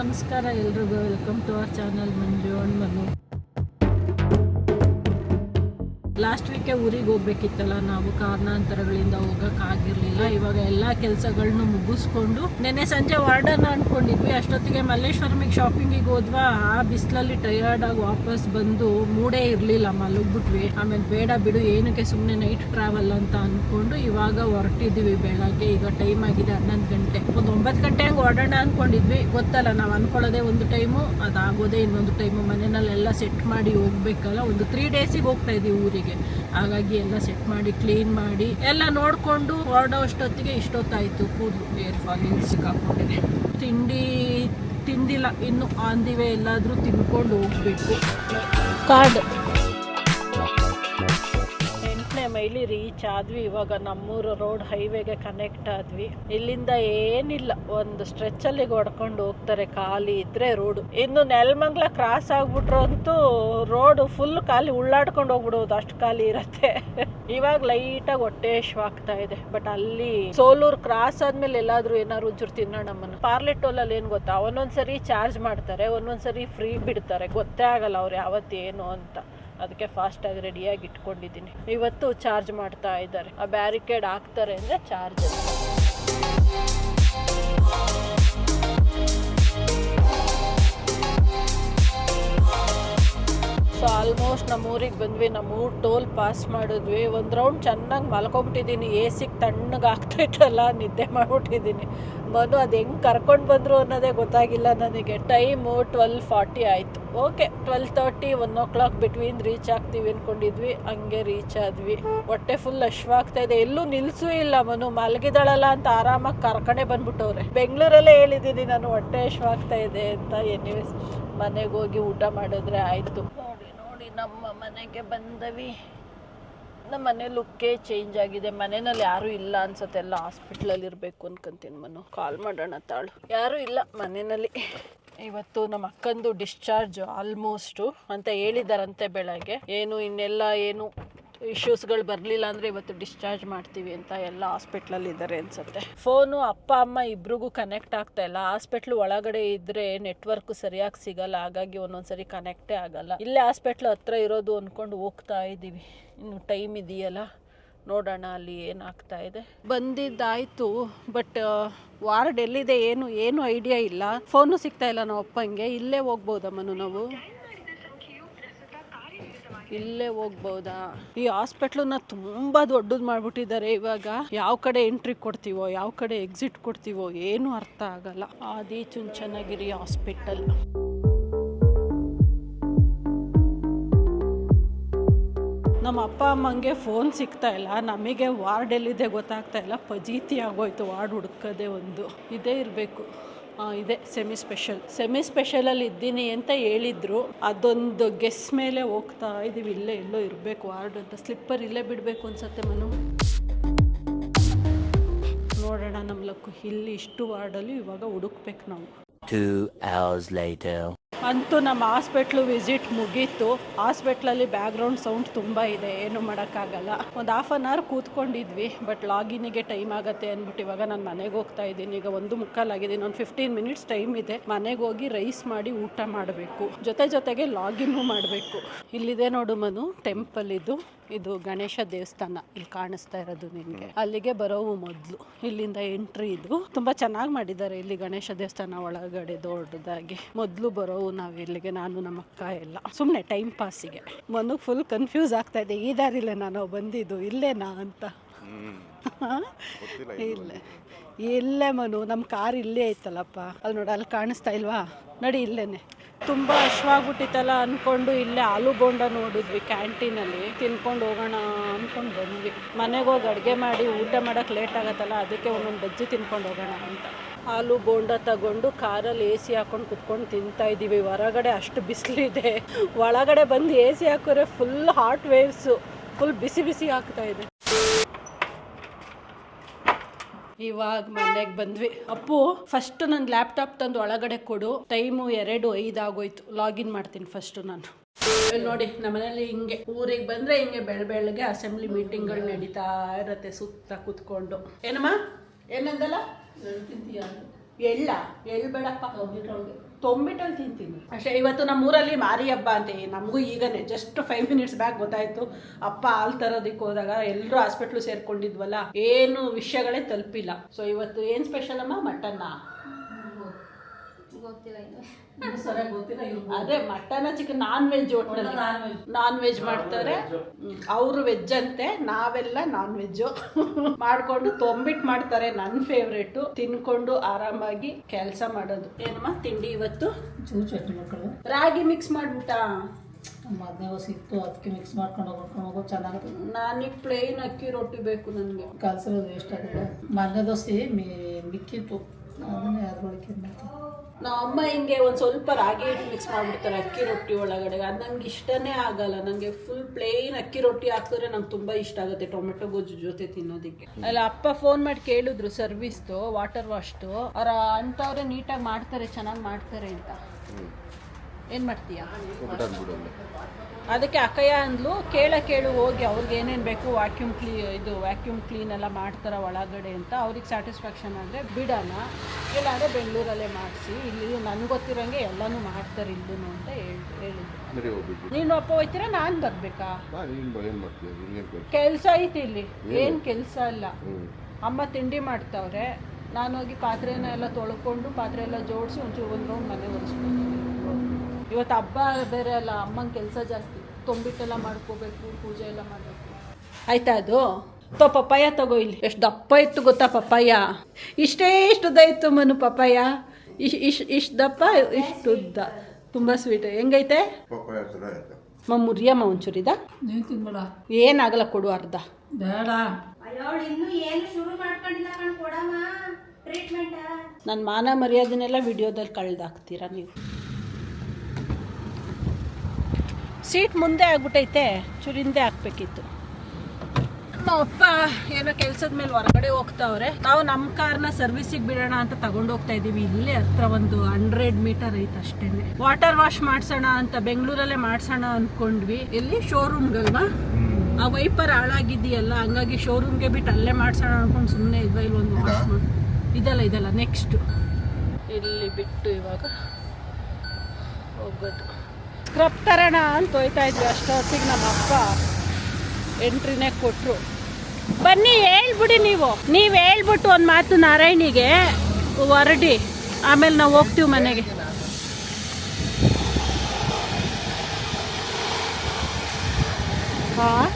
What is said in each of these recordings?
ನಮಸ್ಕಾರ ಎಲ್ರಿಗೂ. Welcome to our channel Manju ಅಣ್ಣ ಲಾಸ್ಟ್ ವೀಕೆ ಊರಿಗೆ ಹೋಗ್ಬೇಕಿತ್ತಲ್ಲ, ನಾವು ಕಾರಣಾಂತರಗಳಿಂದ ಹೋಗೋಕ್ಕಾಗಿರಲಿಲ್ಲ ಇವಾಗ ಎಲ್ಲ ಕೆಲಸಗಳನ್ನು ಮುಗಿಸ್ಕೊಂಡು ನೆನ್ನೆ ಸಂಜೆ ವಾರ್ಡನ್ ಅನ್ಕೊಂಡಿದ್ವಿ. ಅಷ್ಟೊತ್ತಿಗೆ ಮಲ್ಲೇಶ್ವರಮಿಗೆ ಶಾಪಿಂಗಿಗೆ ಹೋದ್ವಾ, ಆ ಬಿಸಿಲಲ್ಲಿ ಟಯರ್ಡ್ ಆಗಿ ವಾಪಸ್ ಬಂದು ಮೂಡೇ ಇರಲಿಲ್ಲ. ಮಲಗ್ಬಿಟ್ವಿ. ಆಮೇಲೆ ಬೇಡ ಬಿಡು, ಏನಕ್ಕೆ ಸುಮ್ಮನೆ ನೈಟ್ ಟ್ರಾವೆಲ್ ಅಂತ ಅಂದ್ಕೊಂಡು ಇವಾಗ ಹೊರಟಿದ್ವಿ ಬೆಳಗ್ಗೆ. ಈಗ ಟೈಮ್ ಆಗಿದೆ ಹನ್ನೊಂದು ಗಂಟೆ. ಒಂದು ಒಂಬತ್ತು ಗಂಟೆ ಹಂಗೆ ಹೊರಡೋಣ ಅನ್ಕೊಂಡಿದ್ವಿ. ಗೊತ್ತಲ್ಲ, ನಾವು ಅನ್ಕೊಳ್ಳೋದೇ ಒಂದು ಟೈಮು ಅದಾಗೋದೇ ಇನ್ನೊಂದು ಟೈಮು ಮನೆಯಲ್ಲೆಲ್ಲ ಸೆಟ್ ಮಾಡಿ ಹೋಗ್ಬೇಕಲ್ಲ. ಒಂದು ತ್ರೀ ಡೇಸಿಗೆ ಹೋಗ್ತಾ ಇದೀವಿ ಊರಿಗೆ. ಹಾಗಾಗಿ ಎಲ್ಲ ಸೆಟ್ ಮಾಡಿ ಕ್ಲೀನ್ ಮಾಡಿ, ಎಲ್ಲ ನೋಡಿಕೊಂಡು ಹೊರಡೋ ಅಷ್ಟೊತ್ತಿಗೆ ಇಷ್ಟೊತ್ತಾಯಿತು. ಕೂದಲು, ಏರ್ ಫಾಲಿಂಗ್ ಸಿಕ್ಕಾಕೊಂಡಿದೆ. ತಿಂಡಿ ತಿಂದಿಲ್ಲ. ಇನ್ನು ಆನ್ ಎಲ್ಲಾದರೂ ತಿನ್ಕೊಂಡು ಹೋಗ್ಬೇಕು. ಕಾರ್ಡ್. ಮೈಲಿ ರೀಚ್ ಆದ್ವಿ. ಇವಾಗ ನಮ್ಮೂರು ರೋಡ್ ಹೈವೇಗೆ ಕನೆಕ್ಟ್ ಆದ್ವಿ. ಇಲ್ಲಿಂದ ಏನಿಲ್ಲ, ಒಂದು ಸ್ಟ್ರೆಚ್ ಅಲ್ಲಿ ಹೊಡ್ಕೊಂಡು ಹೋಗ್ತಾರೆ ಖಾಲಿ ಇದ್ರೆ ರೋಡ್ ಇನ್ನು ನೆಲಮಂಗ್ಲ ಕ್ರಾಸ್ ಆಗ್ಬಿಟ್ರು ಅಂತೂ ರೋಡ್ ಫುಲ್ ಖಾಲಿ ಉಳ್ಳಾಡ್ಕೊಂಡು ಹೋಗ್ಬಿಡೋದು, ಅಷ್ಟು ಖಾಲಿ ಇರತ್ತೆ. ಇವಾಗ ಲೈಟಾಗಿ ಹೊಟ್ಟೆ ಆಗ್ತಾ ಇದೆ. ಬಟ್ ಅಲ್ಲಿ ಸೋಲೂರ್ ಕ್ರಾಸ್ ಆದ್ಮೇಲೆ ಎಲ್ಲಾದ್ರೂ ಏನಾದ್ರು ಉಜ್ರು ತಿನ್ನೋಣ ನಮ್ಮನ್ನು ಪಾರ್ಲೆಟ್ ಅಲ್ಲಿ ಏನ್ ಗೊತ್ತಾ? ಒಂದೊಂದ್ಸರಿ ಚಾರ್ಜ್ ಮಾಡ್ತಾರೆ, ಒಂದೊಂದ್ಸರಿ ಫ್ರೀ ಬಿಡ್ತಾರೆ. ಗೊತ್ತೇ ಆಗಲ್ಲ ಅವ್ರು ಯಾವತ್ತೇನು ಅಂತ. ಅದಕ್ಕೆ ಫಾಸ್ಟಾಗಿ ರೆಡಿಯಾಗಿ ಇಟ್ಕೊಂಡಿದ್ದೀನಿ. ಇವತ್ತು ಚಾರ್ಜ್ ಮಾಡ್ತಾ ಇದ್ದಾರೆ. ಆ ಬ್ಯಾರಿಕೇಡ್ ಹಾಕ್ತಾರೆ ಅಂದರೆ ಚಾರ್ಜ್ ಸೊ ಆಲ್ಮೋಸ್ಟ್ ನಮ್ಮ ಊರಿಗೆ ಬಂದ್ವಿ ನಮ್ಮ ಊರು ಟೋಲ್ ಪಾಸ್ ಮಾಡಿದ್ವಿ. ಒಂದು ರೌಂಡ್ ಚೆನ್ನಾಗಿ ಮಲ್ಕೊಂಬಿಟ್ಟಿದ್ದೀನಿ ಎ ಸಿಗೆ ತಣ್ಣಗೆ ಆಗ್ತೈತಲ್ಲ ನಿದ್ದೆ ಮಾಡ್ಬಿಟ್ಟಿದ್ದೀನಿ ಮನು ಅದು ಹೆಂಗೆ ಕರ್ಕೊಂಡು ಬಂದರು ಅನ್ನೋದೇ ಗೊತ್ತಾಗಿಲ್ಲ ನನಗೆ. ಟೈಮು ಟ್ವೆಲ್ ಫಾರ್ಟಿ ಆಯಿತು. Okay twelve thirty one o'clock between reach ಆಗ್ತೀವಿ ಅಂದ್ಕೊಂಡಿದ್ವಿ ಹಂಗೆ ರೀಚ್ ಆದ್ವಿ. ಹೊಟ್ಟೆ ಫುಲ್ ಅಶ್ವಾಗ್ತಾ ಇದೆ. ಎಲ್ಲೂ ನಿಲ್ಸೂ ಇಲ್ಲ ಮನು. ಮಲಗಿದಳಲ್ಲ ಅಂತ ಆರಾಮಾಗಿ ಕರ್ಕೊಂಡೇ ಬಂದ್ಬಿಟ್ಟವ್ರೆ. ಬೆಂಗಳೂರಲ್ಲೇ ಹೇಳಿದ್ದೀನಿ ನಾನು, ಹೊಟ್ಟೆ ಅಶ್ವಾಗ್ತಾ ಇದೆ ಅಂತ ಎನಿವೇಸ್ ಮನೆಗೆ ಹೋಗಿ ಊಟ ಮಾಡಿದ್ರೆ ಆಯಿತು. ನಮ್ಮ ಮನೆಗೆ ಬಂದವಿ. ನಮ್ಮ ಮನೆ ಲುಕ್ಕೇ ಚೇಂಜ್ ಆಗಿದೆ. ಮನೆಯಲ್ಲಿ ಯಾರೂ ಇಲ್ಲ ಅನ್ಸುತ್ತೆ. ಎಲ್ಲ ಹಾಸ್ಪಿಟ್ಲಲ್ಲಿ ಇರಬೇಕು ಅನ್ಕೊಂತೀನಿ ಮನು. ಕಾಲ್ ಮಾಡೋಣ ತಾಳು. ಯಾರೂ ಇಲ್ಲ ಮನೆಯಲ್ಲಿ. ಇವತ್ತು ನಮ್ಮ ಅಕ್ಕಂದು ಡಿಸ್ಚಾರ್ಜ್ ಆಲ್ಮೋಸ್ಟು ಅಂತ ಹೇಳಿದಾರಂತೆ ಬೆಳಗ್ಗೆ. ಏನು, ಇನ್ನೆಲ್ಲ ಏನು? ಇಶ್ಯೂಸ್ಗಳು ಬರಲಿಲ್ಲ ಅಂದರೆ ಇವತ್ತು ಡಿಸ್ಚಾರ್ಜ್ ಮಾಡ್ತೀವಿ ಅಂತ ಎಲ್ಲ ಹಾಸ್ಪಿಟ್ಲಲ್ಲಿ ಇದ್ದಾರೆ ಅನ್ಸುತ್ತೆ. ಫೋನು ಅಪ್ಪ, ಅಮ್ಮ ಇಬ್ರಿಗೂ ಕನೆಕ್ಟ್ ಆಗ್ತಾ ಇಲ್ಲ. ಹಾಸ್ಪಿಟ್ಲ್ ಒಳಗಡೆ ಇದ್ರೆ ನೆಟ್ವರ್ಕ್ ಸರಿಯಾಗಿ ಸಿಗಲ್ಲ. ಹಾಗಾಗಿ ಒಂದೊಂದ್ಸರಿ ಕನೆಕ್ಟೇ ಆಗಲ್ಲ. ಇಲ್ಲೇ ಹಾಸ್ಪಿಟ್ಲ್ ಹತ್ರ ಇರೋದು ಅಂದ್ಕೊಂಡು ಹೋಗ್ತಾ ಇದ್ದೀವಿ. ಇನ್ನು ಟೈಮ್ ಇದೆಯಲ್ಲ? ನೋಡೋಣ ಅಲ್ಲಿ ಏನಾಗ್ತಾ ಇದೆ. ಬಂದಿದ್ದಾಯ್ತು ಬಟ್ ವಾರ್ಡ್ ಎಲ್ಲಿದೆ ಏನು ಏನು ಐಡಿಯಾ ಇಲ್ಲ. ಫೋನು ಸಿಗ್ತಾ ಇಲ್ಲ ನಾವು ಅಪ್ಪಂಗೆ ಇಲ್ಲೇ ಹೋಗ್ಬೋದಮ್ಮನು ನಾವು? ಇಲ್ಲೇ ಹೋಗ್ಬೋದಾ? ಈ ಹಾಸ್ಪಿಟ್ಲನ್ನ ತುಂಬಾ ದೊಡ್ಡದು ಮಾಡ್ಬಿಟ್ಟಿದ್ದಾರೆ ಇವಾಗ. ಯಾವ ಕಡೆ ಎಂಟ್ರಿ ಕೊಡ್ತೀವೋ, ಯಾವ ಕಡೆ ಎಕ್ಸಿಟ್ ಕೊಡ್ತೀವೋ ಏನು ಅರ್ಥ ಆಗಲ್ಲ. ಆದಿ ಚುಂಚನಗಿರಿ ಹಾಸ್ಪಿಟಲ್. ನಮ್ಮ ಅಪ್ಪ ಅಮ್ಮಂಗೆ ಫೋನ್ ಸಿಗ್ತಾ ಇಲ್ಲ. ನಮಗೆ ವಾರ್ಡ್ ಎಲ್ಲಿದೆ ಗೊತ್ತಾಗ್ತಾ ಇಲ್ಲ. ಪಜೀತಿ ಆಗೋಯ್ತು. ವಾರ್ಡ್ ಹುಡ್ಕೋದೇ ಒಂದು. ಇದೇ ಇರಬೇಕು. ಇದೆ ಸೆಮಿ ಸ್ಪೆಷಲ್ ಸೆಮಿ ಸ್ಪೆಷಲಲ್ಲಿ ಇದ್ದೀನಿ ಅಂತ ಹೇಳಿದ್ರು. ಅದೊಂದು ಗೆಸ್ ಮೇಲೆ ಹೋಗ್ತಾ ಇದೀವಿ. ಇಲ್ಲೇ ಎಲ್ಲೋ ಇರಬೇಕು ವಾರ್ಡ್ ಅಂತ. ಸ್ಲಿಪ್ಪರ್ ಇಲ್ಲೇ ಬಿಡಬೇಕು ಅನ್ಸತ್ತೆ ಮನು. ನೋಡೋಣ ನಮ್ಮ ಲಕ್ಕು. ಇಲ್ಲಿ ಇಷ್ಟು ವಾರ್ಡಲ್ಲೂ ಇವಾಗ ಹುಡುಕ್ಬೇಕು ನಾವು. ಅಂತೂ ನಮ್ಮ ಹಾಸ್ಪಿಟ್ಲು ವಿಸಿಟ್ ಮುಗೀತು. ಹಾಸ್ಪಿಟ್ಲಲ್ಲಿ ಬ್ಯಾಕ್ಗ್ರೌಂಡ್ ಸೌಂಡ್ ತುಂಬ ಇದೆ, ಏನು ಮಾಡೋಕ್ಕಾಗಲ್ಲ. ಒಂದು ಹಾಫ್ ಆನ್ ಅವರ್ ಕೂತ್ಕೊಂಡಿದ್ವಿ ಬಟ್ ಲಾಗಿನಿಗೆ ಟೈಮ್ ಆಗುತ್ತೆ ಅಂದ್ಬಿಟ್ಟು ಇವಾಗ ನಾನು ಮನೆಗೆ ಹೋಗ್ತಾ ಇದ್ದೀನಿ. ಈಗ ಒಂದು ಮುಕ್ಕಾಲಾಗಿದ್ದೀನಿ ಒಂದು ಫಿಫ್ಟೀನ್ ಮಿನಿಟ್ಸ್ ಟೈಮ್ ಇದೆ. ಮನೆಗೆ ಹೋಗಿ ರೈಸ್ ಮಾಡಿ ಊಟ ಮಾಡಬೇಕು. ಜೊತೆ ಜೊತೆಗೆ ಲಾಗಿನ್ನು ಮಾಡಬೇಕು. ಇಲ್ಲಿದೆ ನೋಡು ಮನು ಟೆಂಪಲ್ ಇದು. ಇದು ಗಣೇಶ ದೇವಸ್ಥಾನ ಇಲ್ಲಿ ಕಾಣಿಸ್ತಾ ಇರೋದು ನಿಮಗೆ. ಅಲ್ಲಿಗೆ ಬರೋವು ಮೊದಲು. ಇಲ್ಲಿಂದ ಎಂಟ್ರಿ ಇದು. ತುಂಬಾ ಚೆನ್ನಾಗಿ ಮಾಡಿದ್ದಾರೆ ಇಲ್ಲಿ ಗಣೇಶ ದೇವಸ್ಥಾನ ಒಳಗಡೆ ದೊಡ್ಡದಾಗಿ. ಮೊದಲು ಬರೋವು ನಾವು ಇಲ್ಲಿಗೆ ನಾನು ನಮ್ಮ ಅಕ್ಕ ಎಲ್ಲ. ಸುಮ್ಮನೆ ಟೈಮ್ ಪಾಸಿಗೆ ಮನು ಫುಲ್ ಕನ್ಫ್ಯೂಸ್ ಆಗ್ತಾ ಇದೆ ಈ ದಾರಿಲೇ ನಾನು ಬಂದಿದ್ದು ಇಲ್ಲೇನಾ ಅಂತ. ಇಲ್ಲೇ ಇಲ್ಲೇ. ಮನು ನಮ್ಮ ಕಾರ್ ಇಲ್ಲೇ ಐತಲ್ಲಪ್ಪ. ಅಲ್ಲಿ ನೋಡಿ ಅಲ್ಲಿ ಕಾಣಿಸ್ತಾ ಇಲ್ವಾ? ನಡಿ ಇಲ್ಲೇನೆ. ತುಂಬ ಹಶ್ವಾಗ್ಬಿಟ್ಟಿತ್ತಲ್ಲ ಅಂದ್ಕೊಂಡು ಇಲ್ಲೇ ಆಲೂ ಬೋಂಡ ನೋಡಿದ್ವಿ ಕ್ಯಾಂಟೀನಲ್ಲಿ. ತಿನ್ಕೊಂಡು ಹೋಗೋಣ ಅಂದ್ಕೊಂಡು ಬಂದ್ವಿ. ಮನೆಗೆ ಹೋಗಿ ಅಡುಗೆ ಮಾಡಿ ಊಟ ಮಾಡೋಕ್ಕೆ ಲೇಟ್ ಆಗತ್ತಲ್ಲ, ಅದಕ್ಕೆ ಒಂದೊಂದು ಬಜ್ಜಿ ತಿನ್ಕೊಂಡು ಹೋಗೋಣ ಅಂತ. ಆಲೂ ಬೋಂಡ ತಗೊಂಡು ಕಾರಲ್ಲಿ ಎ ಸಿ ಹಾಕೊಂಡು ಕುತ್ಕೊಂಡು ತಿಂತಾ ಇದ್ದೀವಿ. ಹೊರಗಡೆ ಅಷ್ಟು ಬಿಸಿಲಿದೆ ಒಳಗಡೆ ಬಂದು ಎ ಸಿ ಹಾಕಿದ್ರೆ ಫುಲ್ ಹಾಟ್ ವೇವ್ಸು ಫುಲ್ ಬಿಸಿ ಬಿಸಿ ಆಗ್ತಾ ಇದೆ. ಇವಾಗ ಮನೆಗೆ ಬಂದ್ವಿ. ಅಪ್ಪು ಫಸ್ಟ್ ನನ್ನ ಲ್ಯಾಪ್ಟಾಪ್ ತಂದು ಒಳಗಡೆ ಕೊಡು. ಟೈಮು ಎರಡು ಐದಾಗೋಯ್ತು ಲಾಗಿನ್ ಮಾಡ್ತೀನಿ ಫಸ್ಟು ನಾನು. ನೋಡಿ ನೋಡಿ ನಮ್ಮನೇಲಿ ಹಿಂಗೆ. ಊರಿಗೆ ಬಂದ್ರೆ ಹಿಂಗೆ ಬೆಳ ಬೆಳಗ್ಗೆ ಅಸೆಂಬ್ಲಿ ಮೀಟಿಂಗ್ಗಳು ನಡೀತಾ ಇರತ್ತೆ ಸುತ್ತ ಕೂತ್ಕೊಂಡು. ಏನಮ್ಮ? ಏನಂದಲ್ಲ? ಎಳ್ಳ. ಎಳ್ಳು ಬೇಡಪ್ಪ ತೊಂಬಿಟ್ಟಲ್ಲಿ ತಿಂತೀನಿ. ಅಷ್ಟೇ, ಇವತ್ತು ನಮ್ಮ ಊರಲ್ಲಿ ಮಾರಿ ಹಬ್ಬ ಅಂತೆ ನಮಗೂ ಈಗನೇ ಜಸ್ಟ್ ಫೈವ್ ಮಿನಿಟ್ಸ್ ಬ್ಯಾಕ್ ಗೊತ್ತಾಯ್ತು. ಅಪ್ಪ ಹಾಲು ತರೋದಕ್ಕೆ ಹೋದಾಗ ಎಲ್ಲರೂ ಹಾಸ್ಪಿಟ್ಲು ಸೇರ್ಕೊಂಡಿದ್ವಲ್ಲ, ಏನು ವಿಷಯಗಳೇ ತಲುಪಿಲ್ಲ. ಸೊ ಇವತ್ತು ಏನು ಸ್ಪೆಷಲ್ ಅಮ್ಮ? ಮಟನ್ನ ಗೊತ್ತಿಲ್ಲ ಇನ್ನು. ಅದೇ ಮಟನ್ ಚಿಕನ್ ನಾನ್ ವೆಜ್ ಒಟ್ಟಿನಲ್ಲಿ ನಾನ್ ವೆಜ್ ಮಾಡ್ತಾರೆ ಅವರು ವೆಜ್ ಅಂತೆ ನಾವೆಲ್ಲ ನಾನ್ ವೆಜ್ ಮಾಡ್ಕೊಂಡು ತೊಂಬಿಟ್ ಮಾಡ್ತಾರೆ ನನ್ನ ಫೇವ್ರೇಟು ತಿನ್ಕೊಂಡು ಆರಾಮಾಗಿ ಕೆಲಸ ಮಾಡೋದು. ಏನಮ್ಮ ತಿಂಡಿ ಇವತ್ತು? ಚೂರು ಚಟ್ನಿ ಮಕ್ಕಳು. ರಾಗಿ ಮಿಕ್ಸ್ ಮಾಡ್ಬಿಟ್ಟ? ಮಧ್ಯಾಹ್ನ ಸಿಕ್ತು ಅದಕ್ಕೆ ಮಿಕ್ಸ್ ಮಾಡ್ಕೊಂಡು ಹೋಗ್ಕೊಂಡು ಹೋಗೋ ಚೆನ್ನಾಗುತ್ತೆ. ನನಗೆ ಪ್ಲೇನ್ ಅಕ್ಕಿ ರೊಟ್ಟಿ ಬೇಕು ನನಗೆ. ಕಲ್ಸಿರೋದು ವೇಸ್ಟ್ ಆಗಿದೆ ದೋಸೆ ಮಿ ಮಿಕ್ಕಿತ್ತು. ಅದನ್ನೇ ಅದ್ರೊಳಗೆ ನಮ್ಮ ಅಮ್ಮ ಹಿಂಗೆ ಒಂದು ಸ್ವಲ್ಪ ರಾಗಿ ಹಿಟ್ಟು ಮಿಕ್ಸ್ ಮಾಡ್ಬಿಡ್ತಾರೆ ಅಕ್ಕಿ ರೊಟ್ಟಿ ಒಳಗಡೆ. ಅದು ನಂಗೆ ಇಷ್ಟನೇ ಆಗಲ್ಲ. ನನಗೆ ಫುಲ್ ಪ್ಲೇನ್ ಅಕ್ಕಿ ರೊಟ್ಟಿ ಹಾಕಿದ್ರೆ ನಂಗೆ ತುಂಬ ಇಷ್ಟ ಆಗುತ್ತೆ ಟೊಮೆಟೊ ಗೊಜ್ಜು ಜೊತೆ ತಿನ್ನೋದಕ್ಕೆ. ಅಲ್ಲ ಅಪ್ಪ ಫೋನ್ ಮಾಡಿ ಕೇಳಿದ್ರು ಸರ್ವಿಸ್ದು ವಾಟರ್ ವಾಶ್ದು ಅವ್ರ ಅಂಥವ್ರೆ ನೀಟಾಗಿ ಮಾಡ್ತಾರೆ ಚೆನ್ನಾಗಿ ಮಾಡ್ತಾರೆ ಅಂತ. ಏನು ಮಾಡ್ತೀಯಾ? ಅದಕ್ಕೆ ಅಕ್ಕಯ್ಯ ಅಂದ್ಲು ಕೇಳ ಕೇಳು ಹೋಗಿ ಅವ್ರಿಗೆ ಏನೇನು ಬೇಕು ವ್ಯಾಕ್ಯೂಮ್ ಕ್ಲೀ ಇದು ವ್ಯಾಕ್ಯೂಮ್ ಕ್ಲೀನ್ ಎಲ್ಲ ಮಾಡ್ತಾರ ಒಳಗಡೆ ಅಂತ ಅವ್ರಿಗೆ ಸ್ಯಾಟಿಸ್ಫ್ಯಾಕ್ಷನ್ ಆದರೆ ಬಿಡೋಣ. ಇಲ್ಲಾಂದರೆ ಬೆಂಗಳೂರಲ್ಲೇ ಮಾಡಿಸಿ ಇಲ್ಲಿ ನನಗೆ ಗೊತ್ತಿರೋಂಗೆ ಎಲ್ಲನೂ ಮಾಡ್ತಾರೆ ಇಲ್ಲೂ ಅಂತ ಹೇಳಿ ಹೇಳಿದ್ರು. ನೀನು ಅಪ್ಪ ಹೋಯ್ತೀರಾ ನಾನು ಬರಬೇಕಾ? ಕೆಲಸ ಐತಿ ಇಲ್ಲಿ. ಏನು? ಕೆಲಸ ಇಲ್ಲ. ಅಮ್ಮ ತಿಂಡಿ ಮಾಡ್ತಾವ್ರೆ. ನಾನು ಹೋಗಿ ಪಾತ್ರೆನ ಎಲ್ಲ ತೊಳ್ಕೊಂಡು ಪಾತ್ರೆ ಎಲ್ಲ ಜೋಡಿಸಿ ಒಂಚೂರು ಒಂದು ರೌಂಡ್ ಮನೆ ಒರೆಸ್ಬೇಕು ಇವತ್ತು ಹಬ್ಬ ಬೇರೆ ಅಲ್ಲ ಅಮ್ಮನ ಕೆಲಸ ಜಾಸ್ತಿ. ತೊಂಬಿಟ್ಟೆಲ್ಲ ಮಾಡ್ಕೋಬೇಕು ಪೂಜೆ ಎಲ್ಲ ಮಾಡಬೇಕು. ಆಯ್ತಾ ಅದು? ತೋ ಪಪ್ಪಾಯ ತಗೋ ಇಲ್ಲಿ. ಎಷ್ಟು ದಪ್ಪ ಇತ್ತು ಗೊತ್ತಾ ಪಪ್ಪಾಯ? ಇಷ್ಟೇ ಉದ್ದ ಇತ್ತು ಮನು ಪಪ್ಪಾಯ. ಇಶ್ ಇಶ್ ಇಷ್ಟು ದಪ್ಪ ಇಷ್ಟು ಉದ್ದ ತುಂಬ ಸ್ವೀಟ್ ಹೆಂಗೈತೆ? ಮ ಮುರಿಯಮ್ಮ ಒಂಚೂರಿದ ಏನಾಗಲ್ಲ ಕೊಡು ಅರ್ಧ. ಬೇಡ. ಅಯ್ಯೋಳು ಇನ್ನು ಏನು ಶುರು ಮಾಡ್ಕೊಂಡಿಲ್ಲ ಕಣ್ ಕೊಡಮ್ಮ. ಟ್ರೀಟ್ಮೆಂಟ್ ನನ್ನ ಮಾನ ಮರ್ಯಾದೆನೆಲ್ಲ ವಿಡಿಯೋದಲ್ಲಿ ಕಳ್ದಾಕ್ತೀರಾ ನೀವು? ಸೀಟ್ ಮುಂದೆ ಆಗ್ಬಿಟ್ಟೈತೆ ಚುರಿಂದೆ ಹಾಕ್ಬೇಕಿತ್ತು. ಅಪ್ಪ ಏನೋ ಕೆಲ್ಸದ ಮೇಲೆ ಹೊರಗಡೆ ಹೋಗ್ತಾವ್ರೆ. ನಾವು ನಮ್ಮ ಕಾರ್ನ ಸರ್ವಿಸಿಗೆ ಬಿಡೋಣ ಅಂತ ತಗೊಂಡು ಹೋಗ್ತಾ ಇದೀವಿ ಇಲ್ಲೇ ಹತ್ರ ಒಂದು ಹಂಡ್ರೆಡ್ ಮೀಟರ್ ಐತೆ ಅಷ್ಟೇನೆ. ವಾಟರ್ ವಾಶ್ ಮಾಡ್ಸೋಣ ಅಂತ ಬೆಂಗಳೂರಲ್ಲೇ ಮಾಡ್ಸೋಣ ಅನ್ಕೊಂಡ್ವಿ. ಎಲ್ಲಿ? ಶೋರೂಮ್ಗಲ್ವಾ ಆ ವೈಪರ್ ಹಾಳಾಗಿದೆಯಲ್ಲ ಹಂಗಾಗಿ ಶೋರೂಮ್ಗೆ ಬಿಟ್ಟು ಅಲ್ಲೇ ಮಾಡ್ಸೋಣ ಅನ್ಕೊಂಡು ಸುಮ್ಮನೆ ಇದ್ವಾ ಇಲ್ಲಿ ಒಂದು ವಾಶ್ ಮಾಡಿ ಇದಲ್ಲ ಇದಲ್ಲ ನೆಕ್ಸ್ಟ್ ಇಲ್ಲಿ ಬಿಟ್ಟು ಇವಾಗ ಹೋಗೋದು. ಸ್ಕ್ರಬ್ ತರೋಣ ಅಂತ ಹೋಯ್ತಾ ಇದ್ವಿ ಅಷ್ಟೊತ್ತಿಗೆ ನಮ್ಮ ಅಪ್ಪ ಎಂಟ್ರಿನೇ ಕೊಟ್ಟರು ಬನ್ನಿ ಹೇಳ್ಬಿಡಿ ನೀವು. ನೀವು ಹೇಳ್ಬಿಟ್ಟು ಒಂದು ಮಾತು ನಾರಾಯಣಿಗೆ ಹೊರಡಿ. ಆಮೇಲೆ ನಾವು ಹೋಗ್ತೀವಿ ಮನೆಗೆ. ಹಾಂ?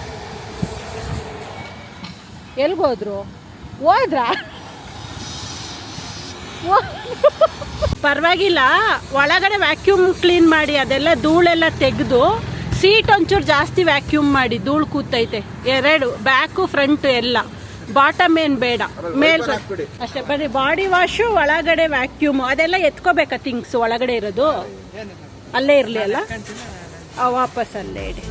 ಎಲ್ಗೋದ್ರು ಹೋದ್ರಾ? ಪರವಾಗಿಲ್ಲ ಒಳಗಡೆ ವ್ಯಾಕ್ಯೂಮ್ ಕ್ಲೀನ್ ಮಾಡಿ ಅದೆಲ್ಲ ಧೂಳೆಲ್ಲ ತೆಗೆದು ಸೀಟ್ ಒಂಚೂರು ಜಾಸ್ತಿ ವ್ಯಾಕ್ಯೂಮ್ ಮಾಡಿ ಧೂಳು ಕೂತೈತೆ. ಎರಡು ಬ್ಯಾಕು ಫ್ರಂಟ್ ಎಲ್ಲ. ಬಾಟಮ್ ಏನು ಬೇಡ. ಮೇಲ್ ಅಷ್ಟೇ ಬರೀ ಬಾಡಿ ವಾಶು ಒಳಗಡೆ ವ್ಯಾಕ್ಯೂಮ್ ಅದೆಲ್ಲ ಎತ್ಕೋಬೇಕಾ ಥಿಂಗ್ಸ್ ಒಳಗಡೆ ಇರೋದು? ಅಲ್ಲೇ ಇರಲಿ ಅಲ್ಲ? ವಾಪಸ್ ಅಲ್ಲೇ ಇಡಿ.